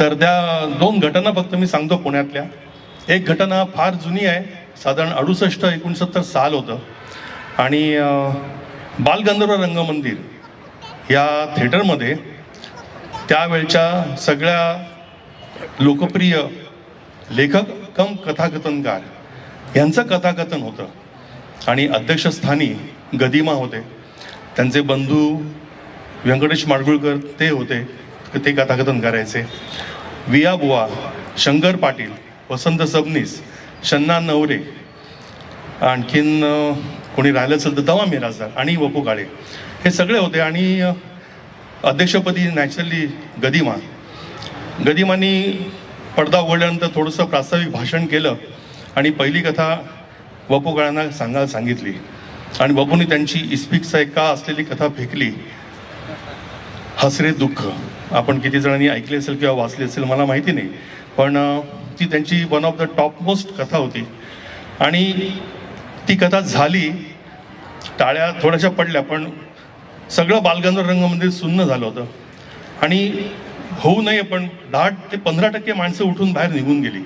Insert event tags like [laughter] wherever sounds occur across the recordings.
तर त्या दोन घटना फक्त मी सांगतो पुण्यातल्या. एक घटना फार जुनी आहे साधारण अडुसष्ट एकोणसत्तर साल होतं. आणि बालगंधर्व रंगमंदिर या थिएटरमध्ये त्यावेळच्या सगळ्या लोकप्रिय लेखक कम कथाकथनकार यांचं कथाकथन होतं. आणि अध्यक्षस्थानी गदिमा होते. त्यांचे बंधू व्यंकटेश माडगुळकर ते होते. ते कथाकथन करायचे. विया बुवा शंकर पाटील वसंत सबनीस शन्ना नवरे आणखीन कोणी राहिलं असेल तर दवा मिराजदार आणि वपू काळे हे सगळे होते आणि अध्यक्षपदी नॅचरली गदिमा. गदिमानी पडदा उघडल्यानंतर थोडंसं प्रास्ताविक भाषण केलं आणि पहिली कथा वपू काळ्यांना सांगायला सांगितली. आणि बपूंनी त्यांची इस्पिकचा एक का असलेली कथा फेकली. हसरे दुःख. आपण किती जणांनी ऐकली असेल किंवा वाचली असेल मला माहिती नाही. पण ती त्यांची one of the top most कथा होती. आणि ती कथा झाली टाळ्या थोड्याशा पडल्या पण सगळं बालगंधर्व रंगमंदिर सुन्न झालं होतं. आणि होऊ नये पण दहा ते पंधरा टक्के माणसं उठून बाहेर निघून गेली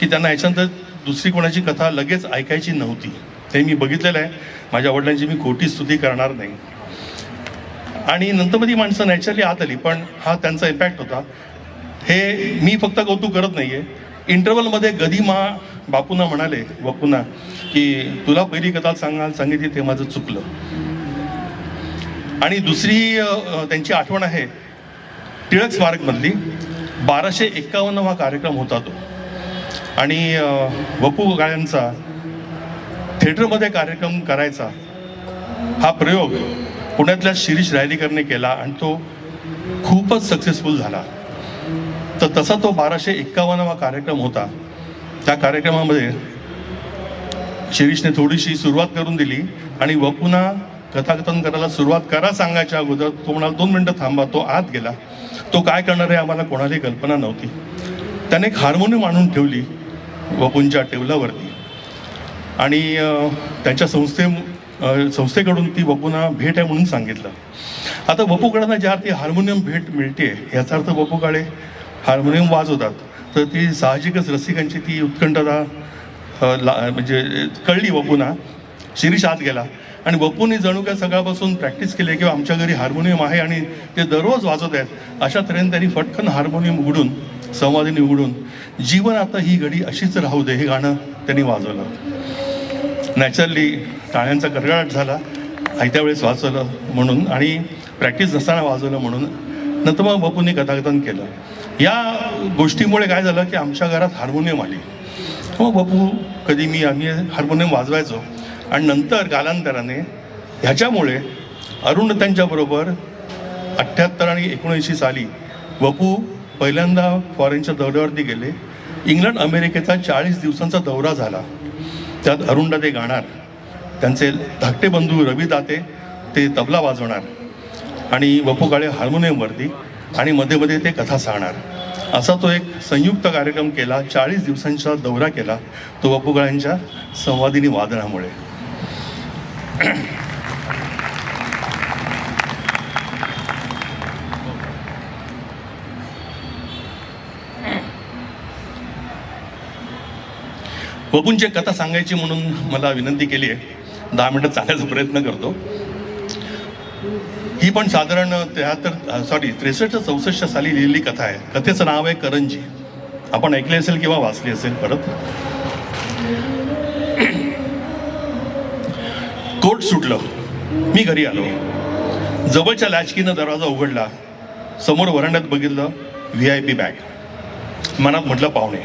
की त्यांना याच्यानंतर दुसरी कोणाची कथा लगेच ऐकायची नव्हती. ते मी बघितलेलं आहे. माझ्या वडिलांची मी खोटी स्तुती करणार नाही. आणि नंतर माणसं नॅचरली आत आली पण हा त्यांचा इम्पॅक्ट होता. हे मी फक्त कौतुक करत नाहीये. इंटरवलमध्ये गदिमा बापूंना म्हणाले बापूंना की तुला पहिली कथा सांगाल सांगितली ते माझं चुकलं. आणि दुसरी त्यांची आठवण आहे टिळक स्मारकमधली बाराशे एक्कावन्न हा कार्यक्रम होता तो. आणि वपू गाळ्यांचा थिएटरमध्ये कार्यक्रम करायचा हा प्रयोग पुण्यातल्या शिरीष रायलीकरने केला आणि तो खूपच सक्सेसफुल झाला. तर तसा तो बाराशे एक्कावन्नवा कार्यक्रम होता. त्या कार्यक्रमामध्ये शिरीषने थोडीशी सुरुवात करून दिली आणि वपुना कथाकथन करायला सुरुवात करा सांगायच्या अगोदर तो म्हणाला दोन मिनटं थांबा तो आत गेला. तो काय करणार आहे आम्हाला कोणालाही कल्पना नव्हती. त्याने एक हार्मोनियम आणून ठेवली वपूंच्या टेबलावरती. आणि त्यांच्या संस्थे संस्थेकडून ती बापूंना भेट आहे म्हणून सांगितलं. आता वपू काळांना ज्या अर्थी हार्मोनियम भेट मिळते याचा अर्थ वपू काळे हार्मोनियम वाजवतात. तर ती साहजिकच रसिकांची ती उत्कंठता ला म्हणजे कळली वपूंना शिरीष आत गेला. आणि वपूंनी जणू काय सकाळपासून प्रॅक्टिस केली किंवा आमच्या घरी हार्मोनियम आहे आणि ते दररोज वाजवत आहेत अशा तऱ्हेने त्यांनी फटकन हार्मोनियम उघडून संवादिनी उघडून जीवन आता ही घडी अशीच राहू दे हे गाणं त्यांनी वाजवलं. नॅचरली टाळ्यांचा गडगडाट झाला. आयत्या वेळेस वाचवलं म्हणून आणि प्रॅक्टिस नसताना वाजवलं म्हणून नंतर मग बापूंनी कथाकथन केलं. या गोष्टीमुळे काय झालं की आमच्या घरात हार्मोनियम आली. मग बापू कधी मी आम्ही हार्मोनियम वाजवायचो. आणि नंतर कालांतराने ह्याच्यामुळे अरुण त्यांच्याबरोबर अठ्ठ्याहत्तर आणि एकोणऐंशी साली बपू पहिल्यांदा फॉरेनच्या दौऱ्यावरती गेले. इंग्लंड अमेरिकेचा चाळीस दिवसांचा दौरा झाला. त्यात अरुण दाते गाणार. त्यांचे धाकटे बंधू रवी दाते ते तबला वाजवणार. आणि वपू काळे हार्मोनियमवरती आणि मध्ये मध्ये ते कथा सांगणार. असा तो एक संयुक्त कार्यक्रम केला चाळीस दिवसांचा दौरा केला तो वपू काळ्यांच्या संवादिनी वादनामुळे. बबूंची एक कथा सांगायची म्हणून मला विनंती केली आहे. दहा मिनटं चालायचा प्रयत्न करतो. ही पण साधारण त्र्याहत्तर सॉरी त्रेसष्ट चौसष्ट साली लिहिलेली कथा आहे. कथेचं नाव आहे करंजी. आपण ऐकली असेल किंवा वाचली असेल परत. कोर्ट सुटलं. मी घरी आलो. जवळच्या लॅचकीनं दरवाजा उघडला. समोर वरांड्यात बघितलं व्ही आय पी बॅग मनात म्हटलं पाहुणे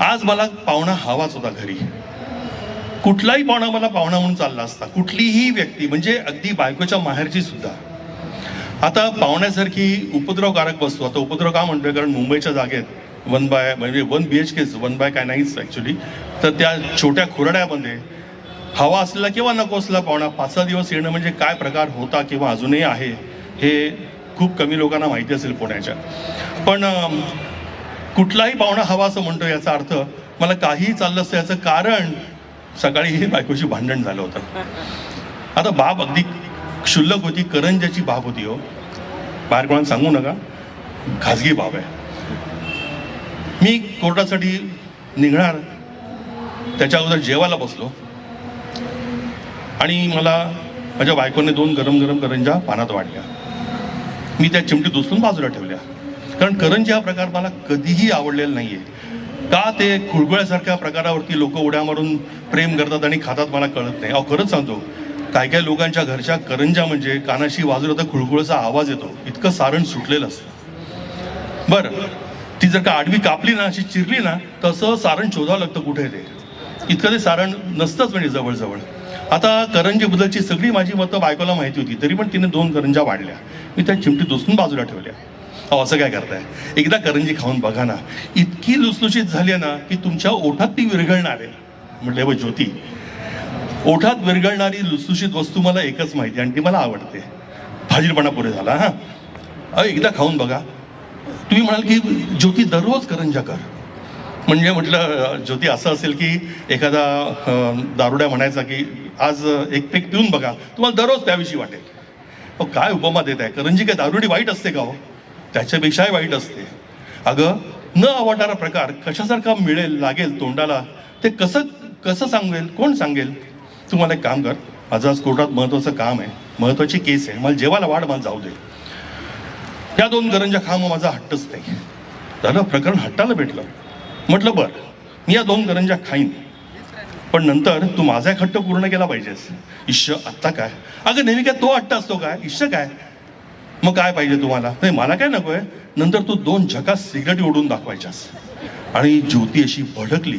आज मला पाहुणा हवाच होता घरी. कुठलाही पाहुणा मला पाहुणा म्हणून चालला असता. कुठलीही व्यक्ती म्हणजे अगदी बायकोच्या माहेरची सुद्धा. आता पाहुण्यासारखी उपद्रवकारक वस्तू आता उपद्रव का म्हणतोय? कारण मुंबईच्या जागेत वन बाय म्हणजे वन बी एच केच वन बाय काय नाहीच ॲक्च्युली तर त्या छोट्या खुरड्यामध्ये हवा असला किंवा नको असला पाहुणा पाच सहा दिवस येणं म्हणजे काय प्रकार होता किंवा अजूनही आहे हे खूप कमी लोकांना माहिती असेल पुण्याच्या. पण कुठलाही पाहुणा हवा असं म्हणतो याचा अर्थ मला काहीही चाललं असतं याचं कारण सकाळी हे बायकोशी भांडण झालं होतं. आता बाब अगदी क्षुल्लक होती करंजाची बाब होती हो. बाहेर कोणाला सांगू नका खाजगी बाब आहे. मी कोर्टासाठी निघणार त्याच्या अगोदर जेवायला बसलो. आणि मला माझ्या बायकोने दोन गरम गरम करंजा पानात वाढल्या. मी त्या चिमटीत उचलून बाजूला ठेवल्या. कारण करंजी हा प्रकार मला कधीही आवडलेला नाही आहे का ते खुळगुळ्यासारख्या प्रकारावरती लोक उड्या मारून प्रेम करतात आणि खातात मला कळत नाही. अहो खरंच सांगतो काय काय लोकांच्या घरच्या करंजा म्हणजे कानाशी वाजवलं तर खुळगुळचा आवाज येतो. इतकं सारण सुटलेलं असतं. बरं ती जर का आडवी कापली ना अशी चिरली ना तसं सारण शोधावं लागतं कुठे ते. इतकं ते सारण नसतंच म्हणजे जवळजवळ. आता करंजीबद्दलची सगळी माझी मतं बायकोला माहिती होती तरी पण तिने दोन करंजा वाढल्या. मी त्या चिमटी दुसून बाजूला ठेवल्या. अहो असं काय करताय? एकदा करंजी खाऊन बघा ना. इतकी लुसलुशीत झाली आहे ना की तुमच्या ओठात ती विरघळणार आहे. म्हटलं व ज्योती ओठात विरघळणारी लुसलुशीत वस्तू मला एकच माहिती आणि ती मला आवडते. भाजीरपणा पुरे झाला हां. अहो एकदा खाऊन बघा. तुम्ही म्हणाल की ज्योती दररोज करंजा कर. म्हणजे म्हटलं ज्योती असं असेल की एखादा दारुड्या म्हणायचा की आज एक पेक पिऊन बघा. तुम्हाला दररोज त्याविषयी वाटेल. अहो काय उपमा देत आहे करंजी काय दारुडी वाईट असते का हो? त्याच्यापेक्षाही वाईट असते. अगं न आवडणारा प्रकार कशासारखा मिळेल लागेल तोंडाला ते कसं कसं सांगेल कोण सांगेल? तू मला एक काम कर. माझं आज कोर्टात महत्त्वाचं काम आहे. महत्त्वाची केस आहे. मला जेवायला वाढ मला जाऊ दे. त्या दोन गरंजा खा मग माझा हट्टच नाही. झालं प्रकरण हट्टाला भेटलं. म्हटलं बरं मी या दोन गरंजा खाईन. पण नंतर तू माझा एक हट्ट पूर्ण केला पाहिजेस. इश्य आत्ता काय? अगं नेहमी काय तो हट्ट असतो काय? इश्य काय? मग काय पाहिजे तुम्हाला? नाही मला काय नको आहे. नंतर तू दोन झकास सिगरेट ओढून दाखवायच्यास. आणि ज्योती अशी भडकली.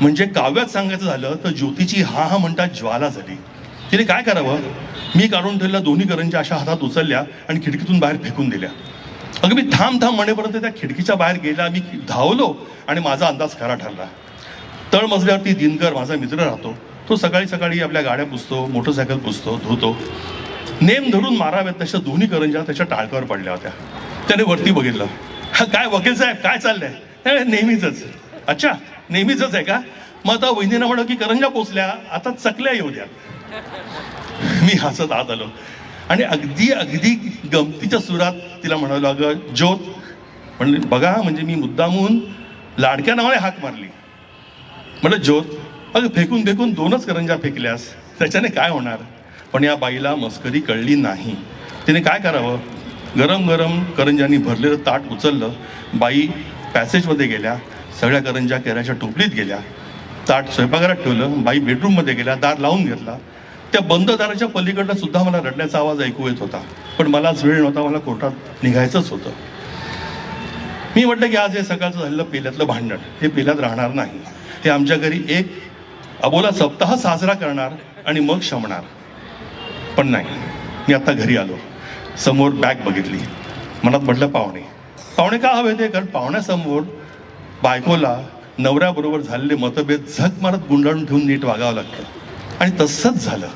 म्हणजे काव्यात सांगायचं झालं तर ज्योतीची हा हा म्हणता ज्वाला झाली तिने काय करावं? मी काढून ठेवलेल्या दोन्ही करंच्या अशा हातात उचलल्या आणि खिडकीतून बाहेर फेकून दिल्या. अगं मी थांब थांब म्हणेपर्यंत त्या खिडकीच्या बाहेर गेला. मी धावलो आणि माझा अंदाज खरा ठरला. तळमजल्यावरती दिनकर माझा मित्र राहतो. तो सकाळी सकाळी आपल्या गाड्या पुसतो मोटरसायकल पुसतो धुतो. नेम धरून माराव्यात तशा दोन्ही करंजा त्याच्या टाळकावर पडल्या होत्या. त्याने वरती बघितलं. हा काय वकील साहेब काय चाललंय? "हे, नेहमीच अच्छा नेहमीच आहे का? मग आता वहिनीनं म्हणलं की करंजा पोचल्या आता चकल्या येऊ द्या. मी हसत आत आलो. आणि अगदी अगदी गमतीच्या सुरात तिला म्हणालो अगं ज्योत म्हणले बघा म्हणजे मी मुद्दामून लाडक्या नावाने हाक मारली. म्हटलं ज्योत अगं फेकून फेकून दोनच करंजा फेकल्यास त्याच्याने काय होणार? पण या बाईला मस्करी कळली नाही. तिने काय करावं? गरम गरम करंजांनी भरलेलं ताट उचललं. बाई पॅसेजमध्ये गेल्या. सगळ्या करंजा केराच्या टोपलीत गेल्या. ताट स्वयंपाकघरात ठेवलं. बाई बेडरूममध्ये गेल्या. दार लावून घेतला. त्या बंद दाराच्या पलीकडनं सुद्धा मला रडण्याचा आवाज ऐकू येत होता. पण मलाच वेळ नव्हता. मला कोर्टात निघायचंच होतं. मी म्हटलं की आज हे सकाळचं झालेलं पेल्यातलं भांडण. हे पेल्यात राहणार नाही. हे आमच्या घरी एक अबोला सप्ताह साजरा करणार आणि मग शमणार. पण नाही. मी आता घरी आलो. समोर बॅग बघितली. मनात म्हटलं पाहुणे पाहुणे का हवे ते कारण पाहुण्यासमोर बायकोला नवऱ्याबरोबर झालेले मतभेद झक मारत गुंडाळून ठेवून नीट वागावं लागतं. आणि तसंच झालं.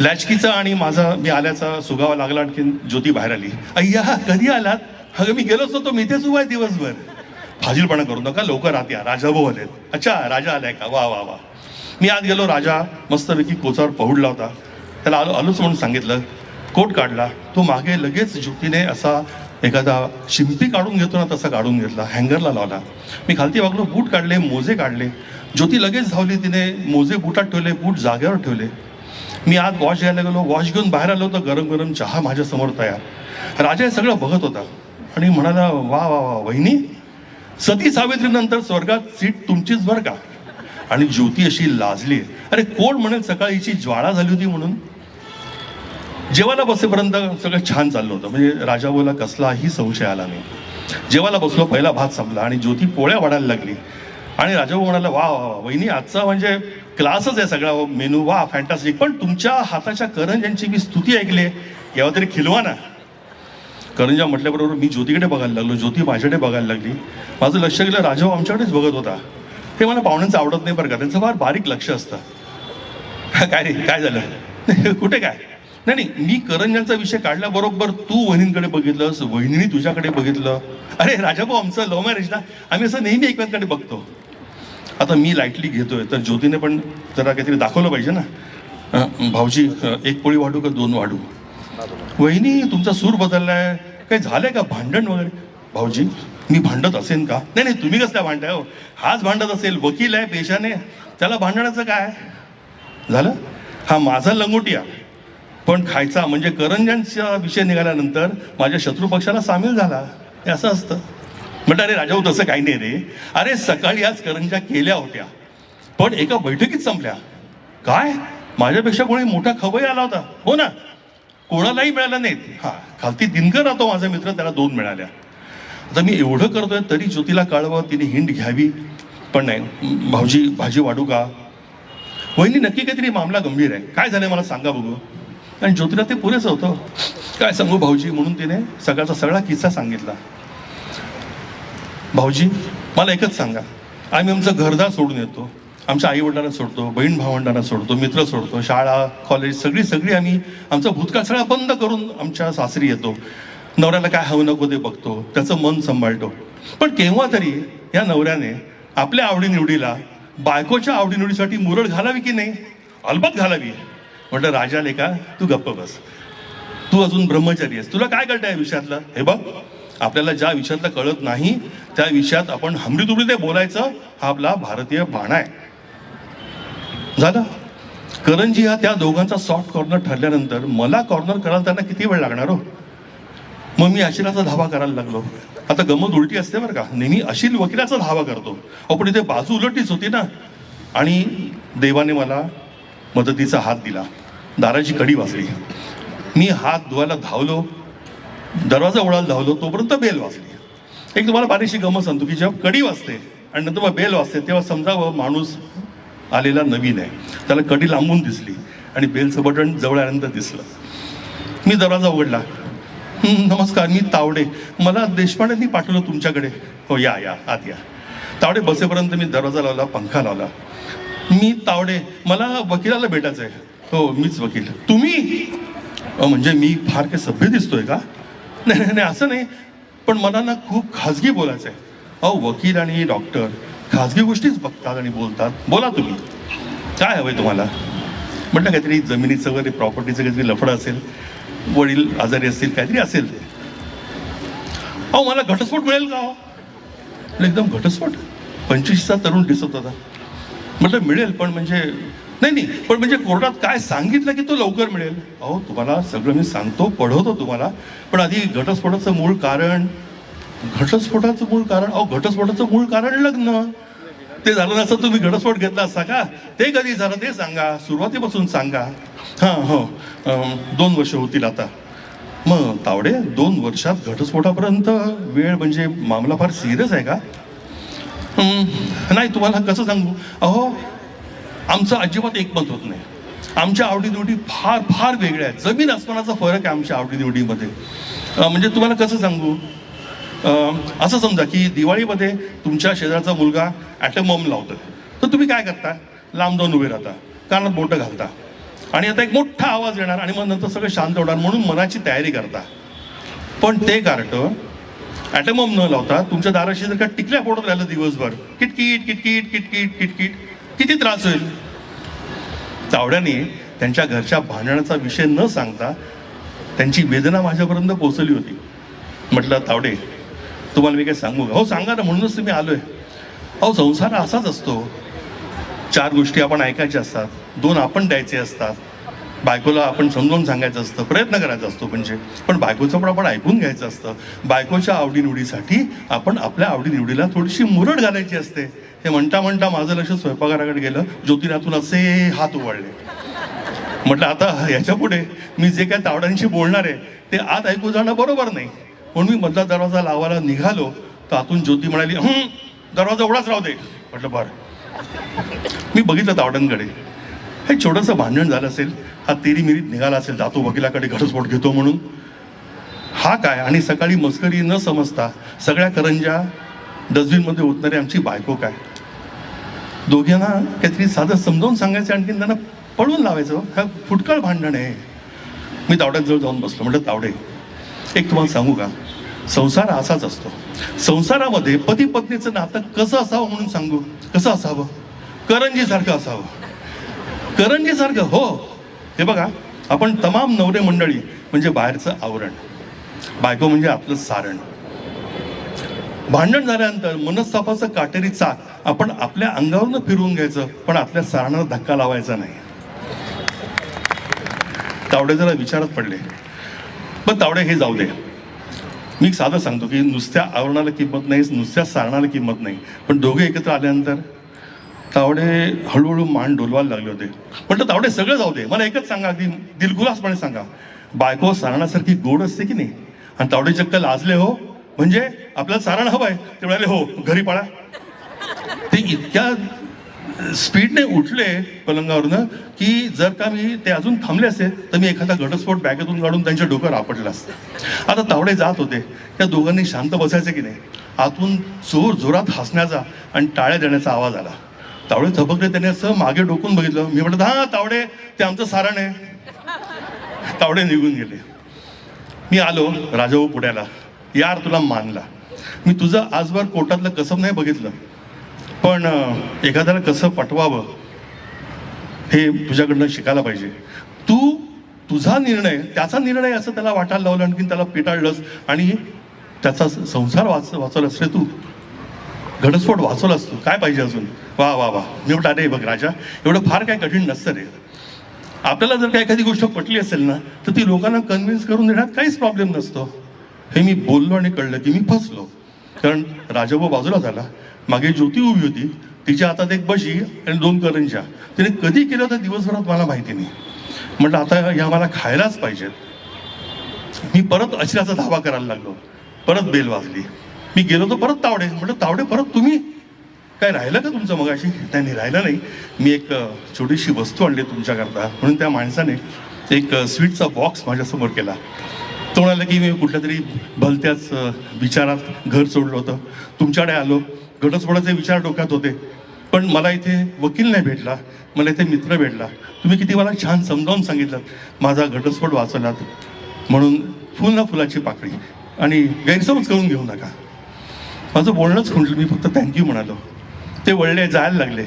लॅचकीचा आणि माझा मी आल्याचा सुगावा लागला आणखीन ज्योती बाहेर आली. अय्या कधी आलात? अगं मी गेलोच नव्हतो. मी इथेच उभा आहे दिवसभर. फाजीलपणा करू नका. लवकर आत या. राजाभाऊ आलेत. अच्छा राजा आलाय का? वा वा वा. मी आत गेलो. राजा मस्तपैकी कोचावर पहुडला होता. त्याला आलो आलोच म्हणून सांगितलं कोट काढला. तो मागे लगेच ज्योतीने असा एखादा शिंपी काढून घेतो ना तसा काढून घेतला हँगरला लावला. मी खालती वागलो बूट काढले मोजे काढले. ज्योती लगेच धावली तिने मोजे बुटात ठेवले बूट जागेवर ठेवले. मी आज वॉश घ्यायला गेलो वॉश घेऊन बाहेर आलो तर गरम गरम चहा माझ्यासमोर तयार. राजा हे सगळं बघत होता आणि म्हणाला वा वा वा वहिनी सती सावित्रीनंतर स्वर्गात सीट तुमचीच बरं का? आणि ज्योती अशी लाजली अरे कोण म्हणेल सकाळीची ज्वाळा झाली होती म्हणून? जेवायला बसेपर्यंत सगळं छान चाललं होतं. म्हणजे राजाभाऊला कसलाही संशय आला नाही. जेवायला बसलो पहिला भात संपला आणि ज्योती पोळ्या वाढायला लागली. आणि राजाभाऊ म्हणाला वा वा वा वहिनी आजचा म्हणजे क्लासच आहे सगळा मेनू. वा फॅन्टास्टिक पण तुमच्या हाताच्या करंजांची मी स्तुती ऐकली. यावर तरी खिलवा ना. करंजा म्हटल्याबरोबर मी ज्योतीकडे बघायला लागलो. ज्योती माझ्याकडे बघायला लागली. माझं लक्ष गेलं राजाभाऊ आमच्याकडेच बघत होता. हे मला पाहुण्यांचं आवडत नाही बरं का? त्यांचं फार बारीक लक्ष असतं. काय रे काय झालं? [laughs] कुठे काय? नाही नाही मी करंजांचा विषय काढल्याबरोबर तू वहिनींकडे बघितलंस वहिनीने तुझ्याकडे बघितलं. अरे राजाभाऊ आमचं लव्ह मॅरेज ना आम्ही असं नेहमी एकमेकांकडे बघतो. आता मी लाईटली घेतोय तर ज्योतीने पण जरा काहीतरी दाखवलं पाहिजे ना. भाऊजी एक पोळी वाढू का दोन वाढू? वहिनी तुमचा सूर बदललाय काही झालंय का भांडण वगैरे? भाऊजी मी भांडत असेन का? नाही नाही तुम्ही कसल्या भांडताय हो? हाच भांडत असेल वकील आहे पेशाने. त्याला भांडण्याचं काय? झालं? हा माझा लंगोटिया. पण खायचा म्हणजे करंजांचा विषय निघाल्यानंतर माझ्या शत्रू पक्षाला सामील झाला. हे असं असतं. म्हटलं अरे राजाऊ तसं काही नाही रे. अरे सकाळी आज करंजा केल्या होत्या. पण एका बैठकीत संपल्या. काय? माझ्यापेक्षा कोणी मोठा खवय आला होता. हो ना? कोणालाही मिळाला नाहीत. हा खालती दिनकर राहतो माझा मित्र त्याला दोन मिळाल्या. आता मी एवढं करतोय तरी ज्योतीला कळवं तिने हिंड घ्यावी. पण नाही. भाऊजी भाजी वाढू का? वहिनी नक्की काहीतरी मामला गंभीर आहे. काय झालंय मला सांगा बघू. आणि ज्योतीला ते पुरेसं होतं. काय सांगू भाऊजी म्हणून तिने सगळ्याचा सगळा किस्सा सांगितला. भाऊजी मला एकच सांगा. आम्ही आमचं घरदार सोडून येतो. आमच्या आई वडिलांना सोडतो बहीण भावंडांना सोडतो मित्र सोडतो शाळा कॉलेज सगळी सगळी आम्ही आमचा भूतकाळ सगळा बंद करून आमच्या सासरी येतो. नवऱ्याला काय हवं नको ते बघतो त्याचं मन सांभाळतो. पण केव्हा तरी या नवऱ्याने आपल्या आवडीनिवडीला बायकोच्या आवडीनिवडीसाठी मुरड घालावी की नाही? अलबत घालावी. म्हटलं राजा लेखा तू गप्प बस. तू अजून ब्रह्मचारी आहेस. तुला काय कळतं या विषयातलं? हे बघ आपल्याला ज्या विषयातलं कळत नाही त्या विषयात आपण हमरी ते बोलायचं हा आपला भारतीय बाणा आहे. झालं? करंजी हा त्या दोघांचा सॉफ्ट कॉर्नर ठरल्यानंतर मला कॉर्नर करायला त्यांना किती वेळ लागणार हो? मग मी अशिलाचा धावा करायला लागलो. आता गमत उलटी असते बरं का. नेहमी अशील वकिलाचा धावा करतो. अहो पण इथे बाजू उलटीच होती ना. आणि देवाने मला मदतीचा हात दिला. दाराची कडी वाजली. मी हात धुवायला धावलो दरवाजा उडायला धावलो तोपर्यंत बेल वाजली. एक तुम्हाला बारीकशी गमत सांगतो की जेव्हा कडी वाजते आणि नंतर मग बेल वाजते तेव्हा समजावं माणूस आलेला नवीन आहे. त्याला कडी लांबून दिसली आणि बेलचं बटन जवळ आल्यानंतर दिसलं. मी दरवाजा उघडला. नमस्कार मी तावडे. मला देशपांडेंनी पाठवलं तुमच्याकडे. हो या या आत या. तावडे बसेपर्यंत मी दरवाजा लावला पंखा लावला. मी तावडे मला वकिलाला भेटायचं आहे हो मीच वकील तुम्ही? म्हणजे मी फार काही सभ्य दिसतोय का? नाही नाही नाही, असं नाही. पण मला ना खूप खाजगी बोलायचं आहे. अहो वकील आणि डॉक्टर खाजगी गोष्टीच बघतात आणि बोलतात. बोला तुम्ही. काय हवंय तुम्हाला? म्हटलं काहीतरी जमिनीचं वगैरे प्रॉपर्टीचं काहीतरी लफडं असेल वडील आजारी असतील काहीतरी असेल ते. अहो मला घटस्फोट मिळेल का हो? एकदम घटस्फोट? पंचवीसचा तरुण दिसत होता. म्हटलं मिळेल पण म्हणजे नाही नाही. पण म्हणजे कोर्टात काय सांगितलं की तो लवकर मिळेल? अहो तुम्हाला सगळं मी सांगतो पढवतो तुम्हाला. पण आधी घटस्फोटाचं मूळ कारण घटस्फोटाचं मूळ कारण अहो घटस्फोटाचं मूळ कारण लग्न. ते झालं नसतं तुम्ही घटस्फोट घेतला असता का? ते कधी झालं ते सांगा. सुरुवातीपासून सांगा. हां हो. दोन वर्ष होतील आता. मग तावडे दोन वर्षात घटस्फोटापर्यंत वेळ म्हणजे मामला फार सिरियस आहे का? नाही तुम्हाला कसं सांगू? अहो आमचं अजिबात एकमत होत नाही. आमच्या आवडीनिवडी फार फार वेगळ्या आहेत. जमीन आसमानाचा फरक आहे आमच्या आवडीनिवडीमध्ये. म्हणजे तुम्हाला कसं सांगू? असं समजा की दिवाळीमध्ये तुमच्या शेजारचा मुलगा ॲटम बॉम्ब लावतोय. तर तुम्ही काय करता? लांब जाऊन उभे राहता. कानात बोटं घालता. आणि आता एक मोठा आवाज येणार आणि मग नंतर सगळं शांत होणार म्हणून मनाची तयारी करता. पण ते कार्ट ॲटम बॉम्ब न लावता तुमच्या दाराशी जर का टिकल्या फोडत राहिलं दिवसभर किटकिट किटकिट किटकिट किटकिट किती त्रास होईल? तावड्याने त्यांच्या घरच्या भांडणाचा विषय न सांगता त्यांची वेदना माझ्यापर्यंत पोचली होती. म्हटलं तावडे तुम्हाला मी काय सांगू का? हो सांगा ना म्हणूनच तुम्ही आलोय. अहो संसार असाच असतो. चार गोष्टी आपण ऐकायच्या असतात दोन आपण द्यायचे असतात. बायकोला आपण समजावून सांगायचं असतं प्रयत्न करायचा असतो म्हणजे. पण बायकोचं पण आपण ऐकून घ्यायचं असतं. बायकोच्या आवडीनिवडीसाठी आपण आपल्या आवडीनिवडीला थोडीशी मुरड घालायची असते. हे म्हणता म्हणता माझं लक्ष स्वयंपाकघराकडे गेलं. ज्योतिरातून असे हात उघडले. म्हटलं आता याच्यापुढे मी जे काय तावड्यांशी बोलणार आहे ते आत ऐकू जाणं बरोबर नाही. म्हणून मी मधला दरवाजा लावायला निघालो. तर आतून ज्योती म्हणाली हं दरवाजा एवढाच राहू दे. म्हटलं बरं. मी बघितलं तावड्यांकडे. हे छोटंसं भांडण झालं असेल. हा तेरी मिरीत निघाला असेल जातो वकिलाकडे घटस्फोट घेतो म्हणून. हा काय? आणि सकाळी मस्करी न समजता सगळ्या करंजा डस्टबिनमध्ये ओतणारी आमची बायको काय? दोघांना काहीतरी साधं समजावून सांगायचं आणखीन त्यांना पळून लावायचं. हा फुटकळ भांडण आहे. मी तावड्याजवळ जाऊन बसलो. म्हटलं तावडे एक तुम्हाला सांगू का? संसार असाच असतो. संसारामध्ये पती पत्नीचं नातं कसं असावं म्हणून सांगू? कसं असावं? करंजीसारखं असावं. करंजीसारखं हो. हे बघा आपण तमाम नवरे मंडळी म्हणजे बाहेरचं आवरण. बायको म्हणजे आपलं सारण. भांडण झाल्यानंतर मनस्तापाचं काटेरी चाक आपण आपल्या अंगावरनं फिरवून घ्यायचं पण आपल्या सारणाला धक्का लावायचा नाही. तावडे जरा विचारात पडले. पण तावडे हे जाऊ दे. मी साधं सांगतो की नुसत्या आवरणाला किंमत नाही नुसत्या सारणाला किंमत नाही. पण दोघे एकत्र आल्यानंतर तावडे हळूहळू मान डोलवायला लागले होते. म्हटलं तावडे सगळं जाऊ दे. मला एकच सांगा अगदी दिलखुलासपणे सांगा. बायको सारणासारखी गोड असते की नाही? आणि तावडे चक्क लाजले हो. म्हणजे आपल्याला सारण हवं आहे ते म्हणाले हो. घरी पळा. ते इतक्या स्पीडने उठले पलंगावरनं की जर का मी ते अजून थांबले असते तर मी एखादा घटस्फोट बॅगेतून काढून त्यांच्या डोक्यावर आपटलं असतं. आता तावडे जात होते. त्या दोघांनी शांत बसायचं की नाही? आतून जोर जोरात हसण्याचा आणि टाळ्या देण्याचा आवाज आला. तावडे थबकले त्याने असं मागे डोकून बघितलं. मी म्हटलं हा तावडे ते आमचं सारण आहे. तावडे निघून गेले. मी आलो राजाभाऊ पुण्याला यार तुला मानला. मी तुझं आजवर कोर्टातलं कसं नाही बघितलं. पण एखाद्याला कसं पटवावं हे तुझ्याकडनं शिकायला पाहिजे. तू तुझा निर्णय त्याचा निर्णय असं त्याला वाटायला लावलं आणखी त्याला पिटाळलंस आणि त्याचा संसार वाच वाचवलास रे तू. घटस्फोट वाचवलास तू. काय पाहिजे अजून? वा वा वा. मी म्हटलं अरे बघ राजा. एवढं फार काय कठीण नसतं रे. आपल्याला जर काय एखादी गोष्ट पटली असेल ना तर ती लोकांना कन्व्हिन्स करून देण्यात काहीच प्रॉब्लेम नसतो. हे मी बोललो आणि कळलं की मी फसलो. कारण राजाभाऊ बाजूला झाला. मागे ज्योती उभी होती तिच्या हातात एक बशी आणि दोन करंज्या. तिने कधी केलं तर दिवसभरात मला माहिती नाही. म्हटलं आता ह्या मला खायलाच पाहिजेत. मी परत अशिराचा धावा करायला लागलो. परत बेल वाजली. मी गेलो तर परत तावडे. म्हटलं तावडे परत तुम्ही? काय राहिलं का तुमचं मगाशी? अशी त्यांनी राहिलं नाही. मी एक छोटीशी वस्तू आणली तुमच्याकरता. म्हणून त्या माणसाने एक स्वीटचा बॉक्स माझ्यासमोर केला. तो म्हणाला की मी कुठल्या तरी भलत्याच विचारात घर सोडलं होतं. तुमच्याकडे आलो घटस्फोटाचे विचार डोक्यात होते. पण मला इथे वकील नाही भेटला मला इथे मित्र भेटला. तुम्ही किती मला छान समजावून सांगितलं माझा घटस्फोट वाचवलात म्हणून फुल ना फुलाची पाकळी आणि गैरसमज करून घेऊ नका. माझं बोलणंच खुंटलं मी फक्त थँक्यू म्हणालो. ते वळले जायला लागले.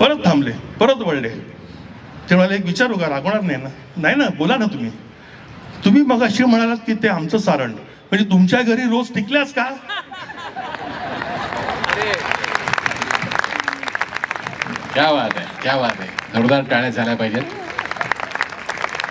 परत थांबले परत वळले. ते म्हणाले एक विचारू का रागवणार नाही ना? नाही ना? बोला ना तुम्ही. तुम्ही मग अशी म्हणालात की ते आमचं सारण. म्हणजे तुमच्या घरी रोज टिकल्यास का? क्या बात आहे क्या बात आहे. जोरदार टाळ्या झाल्या पाहिजेत.